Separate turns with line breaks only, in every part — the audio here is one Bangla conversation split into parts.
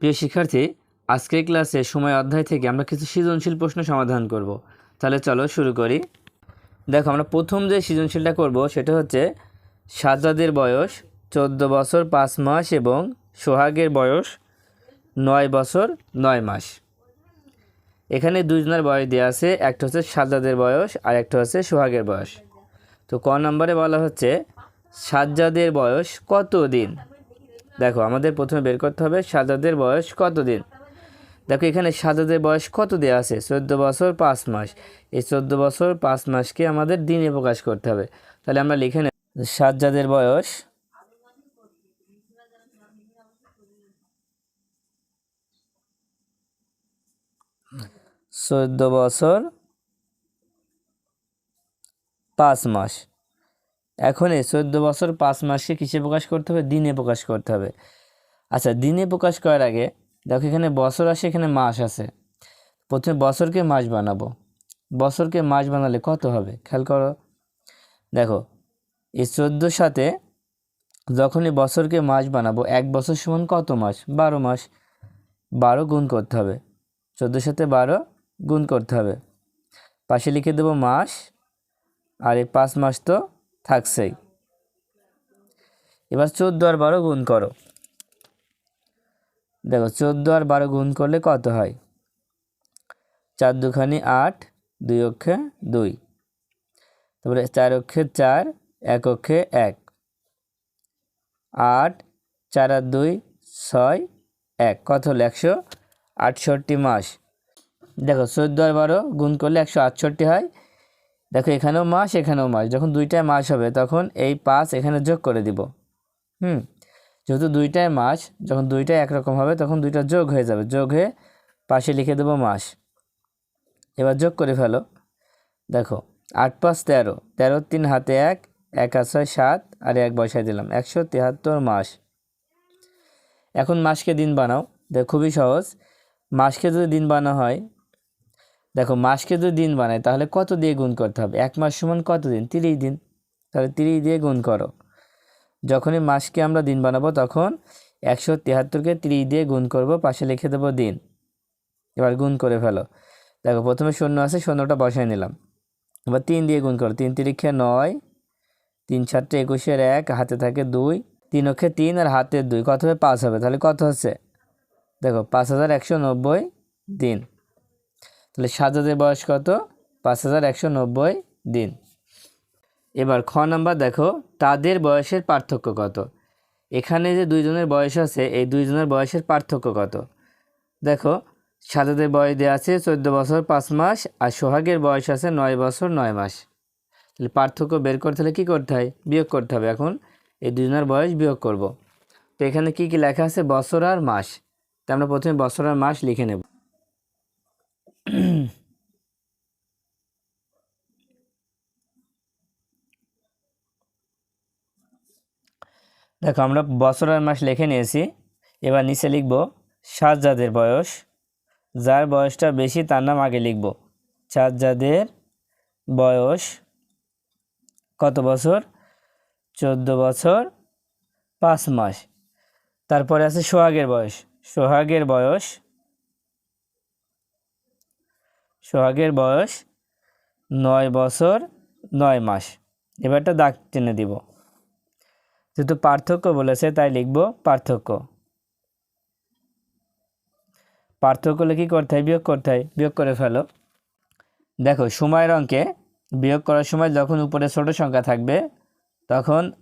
প্রিয় শিক্ষার্থী আজকের ক্লাসে সময় অধ্যায় থেকে আমরা কিছু সৃজনশীল প্রশ্ন সমাধান করব। তাহলে চলো শুরু করি। দেখো, আমরা প্রথম যে সৃজনশীলটা করব সেটা হচ্ছে সাজ্জাদের বয়স চোদ্দ বছর পাঁচ মাস এবং সোহাগের বয়স নয় বছর নয় মাস। এখানে দুজনের বয়স দেওয়া আছে, একটা হচ্ছে সাজ্জাদের বয়স আর একটা হচ্ছে সোহাগের বয়স। তো ক নম্বরে বলা হচ্ছে, সাজ্জাদের বয়স কত দিন দেখো, আমাদের প্রথমে বের করতে হবে সাজাদের বয়স কত দিন? দেখো, এখানে সাজাদের বয়স কত দেওয়া আছে? চোদ্দ বছর পাঁচ মাস। এই চোদ্দ বছর পাঁচ মাসকে আমাদের দিনে প্রকাশ করতে হবে। তাহলে আমরা লিখে নেব সাজ্জাদের বয়স চোদ্দ বছর পাঁচ মাস। এখন চোদ্দ বছর পাঁচ মাসকে কিসে প্রকাশ করতে হবে? দিনে প্রকাশ করতে হবে। আচ্ছা দিনে প্রকাশ করার আগে দেখো এখানে বছর আসে, এখানে মাস আছে প্রথমে বছরকে মাস বানাবো। বছরকে মাস বানালে কত হবে? খেয়াল করো। দেখো, এই চোদ্দোর সাথে যখনই বছরকে মাস বানাবো, এক বছর সমান কত মাস? বারো মাস। বারো গুণ করতে হবে। চোদ্দোর সাথে বারো গুণ করতে হবে। পাশে লিখে দেবো মাস, আর এই পাঁচ মাস তো থাকছেই। এবার চোদ্দ আর বারো গুণ করো। দেখো, চোদ্দ আর বারো গুণ করলে কত হয়? চার দুখানি আট, দুই অক্ষে দুই। তারপরে চার অক্ষে চার, এক অক্ষে এক। আট, চার আর দুই, ছয়, এক। কত হলো? একশো আটষট্টি মাস। দেখো, চোদ্দ আর বারো গুণ করলে একশো আটষট্টি হয়। দেখো এখানেও মাস এখানেও মাস। যখন দুইটায় মাস হবে, তখন এই পাঁচ এখানে যোগ করে দিব। হুম? যেহেতু দুইটায় মাস, যখন দুইটায় একরকম হবে, তখন দুইটা যোগ হয়ে যাবে। যোগ হয়ে পাশে লিখে দেবো মাস। এবার যোগ করে ফেলো। দেখো, আট পাঁচ তেরো। তেরো তিন হাতে এক এক আর ছয় সাত, আর এক বসাই দিলাম। একশো তিয়াত্তর মাস। এখন মাসকে দিন বানাও। দেখ, খুবই সহজ। মাসকে যদি দিন বানা হয় দেখো, মাসকে যদি দিন বানায়, তাহলে কত দিয়ে গুণ করতে হবে? এক মাস সমান কত দিন? তিরিশ দিন। তাহলে তিরিশ দিয়ে গুণ করো। যখনই মাসকে আমরা দিন বানাবো, তখন একশো তিয়াত্তরকে তিরিশ দিয়ে গুণ করব, পাশে লিখে দেবো দিন। এবার গুণ করে ফেলো। দেখো, প্রথমে শূন্য আছে, শূন্যটা বসাই নিলাম। এবার তিন দিয়ে গুণ করো। তিন তিরিখে নয়, তিন চারটে একুশের এক, হাতে থাকে দুই, তিন অক্ষে তিন আর হাতের দুই। কত হবে? পাঁচ হবে। তাহলে কত হচ্ছে? দেখো, পাঁচ হাজার একশো নব্বই দিন। তাহলে সাজাদের বয়স কত? পাঁচ হাজার একশো নব্বই দিন। এবার খ নাম্বার দেখো, তাদের বয়সের পার্থক্য কত? এখানে যে দুইজনের বয়স আছে, এই দুইজনের বয়সের পার্থক্য কত? দেখো, সাজাদের বয়স দেওয়া আছে চোদ্দ বছর পাঁচ মাস, আর সোহাগের বয়স আছে নয় বছর নয় মাস। তাহলে পার্থক্য বের করতে হলে কী করতে হয়? বিয়োগ করতে হবে। এখন এই দুজনের বয়স বিয়োগ করব। তো এখানে কি কি লেখা আছে? বছর আর মাস। তা আমরা প্রথমে বছর আর মাস লিখে নেব। দেখো, আমরা বছর আর মাস লিখে নিয়েছি। এবার নিচে লিখব সাজ্জাদের বয়স। যার বয়সটা বেশি, তার নাম আগে লিখব। সাজ্জাদের বয়স কত বছর? চোদ্দ বছর, পাঁচ মাস। তারপরে আছে সোহাগের বয়স। সোহাগের বয়স সোহাগের বয়স নয় বছর, নয় মাস। এবারটা দাগ টেনে দিব। যেহেতু পার্থক্য বলেছে, তাই লিখব পার্থক্য। পার্থক্য হলে কী করতে হয়? বিয়োগ করতে হয়। বিয়োগ করে ফেলো। দেখো, সময়ের অঙ্কে বিয়োগ করার সময় যখন উপরে ছোট সংখ্যা থাকবে, তখন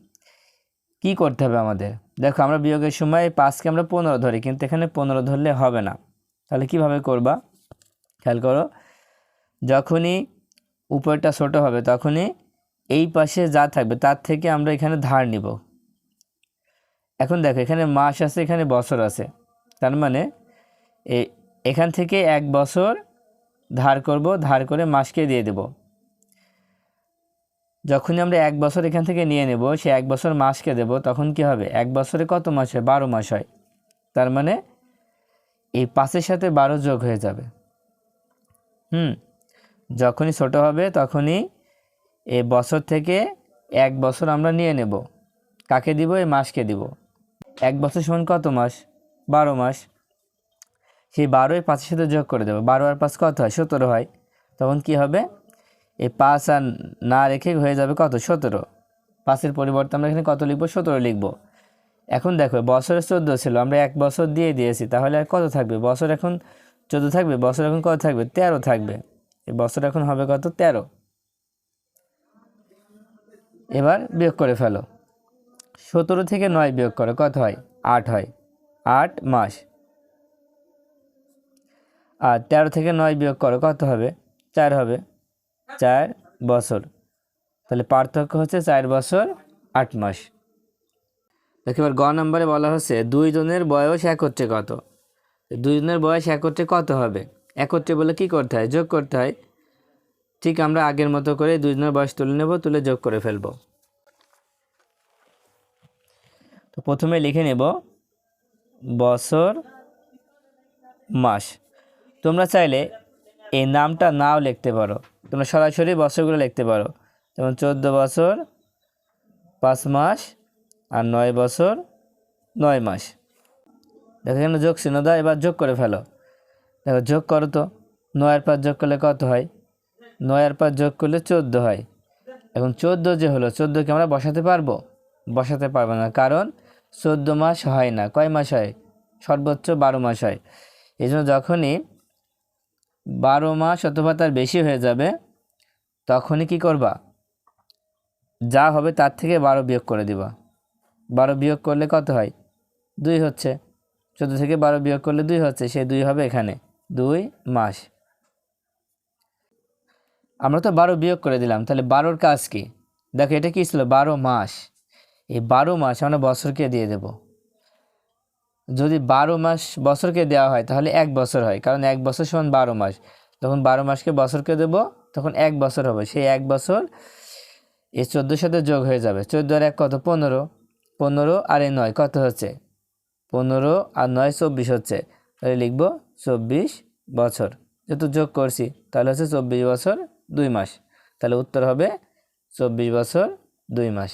কি করতে হবে আমাদের? দেখো, আমরা বিয়োগের সময় পাঁচকে আমরা পনেরো ধরি, কিন্তু এখানে পনেরো ধরলে হবে না। তাহলে কীভাবে করবা? খেয়াল করো, যখনই উপরটা ছোট হবে, তখনই এই পাশে যা থাকবে, তার থেকে আমরা এখানে ধার নিব। এখন দেখো, এখানে মাস আছে, এখানে বছর আছে। তার মানে এখান থেকে এক বছর ধার করব, ধার করে মাসকে দিয়ে দেব। যখনই আমরা এক বছর এখান থেকে নিয়ে নেব, সে এক বছর মাসকে দেব, তখন কি হবে? এক বছরে কত মাস হয়? বারো মাস হয়। তার মানে এই পাঁচের সাথে বারো যোগ হয়ে যাবে। হুম, যখনই ছোট হবে, তখনই এ বছর থেকে এক বছর আমরা নিয়ে নেব। কাকে দিব? এই মাসকে দিব। এক বছর সমান কত মাস? বারো মাস। সেই বারোই পাঁচের সাথে যোগ করে দেবো। বারো আর পাঁচ কত হয়? সতেরো হয়। তখন কি হবে? এই পাঁচ আর না রেখে হয়ে যাবে কত? সতেরো। পাঁচের পরিবর্তে আমরা এখানে কত লিখব? সতেরো লিখব। এখন দেখো বছরে চোদ্দ ছিল, আমরা এক বছর দিয়ে দিয়েছি, তাহলে আর কত থাকবে? বছর এখন চোদ্দ থাকবে, বছর এখন কত থাকবে? তেরো থাকবে। এই বছর এখন হবে কত? তেরো। এবার বিয়োগ করে ফেলো। সতেরো থেকে নয় বিয়োগ করো কত হয়? আট হয়। আট মাস। আর তেরো থেকে নয় বিয়োগ করো কত হবে? চার হবে। চার বছর। তাহলে পার্থক্য হচ্ছে চার বছর আট মাস। দেখো এবার গ নম্বরে বলা হচ্ছে দুইজনের বয়স একত্রে কত? দুইজনের বয়স একত্রে কত হবে? একত্রে বলে কি করতে হয়? যোগ করতে হয়। ঠিক আমরা আগের মতো করে দুইজনের বয়স তুলে নেব, তুলে যোগ করে ফেলব। তো প্রথমে লিখে নেব বছর, মাস। তোমরা চাইলে এই নামটা নাও লিখতে পারো। তোমরা সরাসরি বছরগুলো লিখতে পারো। যেমন চোদ্দ বছর, পাঁচ মাস আর নয় বছর, নয় মাস। দেখো এখানে যোগ চিহ্ন দাও, এবার যোগ করে ফেলো। দেখো যোগ করো তো। নয় আর পাঁচ যোগ করলে কত হয়? নয় আর পাঁচ যোগ করলে চোদ্দ হয়। এখন চোদ্দ যে হলো, চোদ্দোকে আমরা বসাতে পারব? বসাতে পারব না। কারণ চোদ্দ মাস হয় না। কয় মাস হয়? সর্বোচ্চ বারো মাস হয়। এই জন্য যখনই বারো মাস অথবা তার বেশি হয়ে যাবে, তখনই কি করবা? যা হবে তার থেকে বারো বিয়োগ করে দিবা। বারো বিয়োগ করলে কত হয়? দুই হচ্ছে। চোদ্দ থেকে বারো বিয়োগ করলে দুই হচ্ছে। সে দুই হবে এখানে। দুই মাস। আমরা তো বারো বিয়োগ করে দিলাম। তাহলে বারোর কাজ কি? দেখো, এটা কী ছিল? বারো মাস। এই বারো মাস আমরা বছরকে দিয়ে দেব। যদি বারো মাস বছরকে দেওয়া হয়, তাহলে এক বছর হয়, কারণ এক বছর সমান বারো মাস। তখন বারো মাসকে বছরকে দেব, তখন এক বছর হবে। সেই এক বছর এই চোদ্দোর সাথে যোগ হয়ে যাবে। চোদ্দ আর এক কত? পনেরো। পনেরো আর এই নয় কত হচ্ছে? পনেরো আর নয় চব্বিশ হচ্ছে। তাহলে লিখব চব্বিশ বছর। যেহেতু যোগ করছি, তাহলে হচ্ছে চব্বিশ বছর দুই মাস। তাহলে উত্তর হবে চব্বিশ বছর দুই মাস।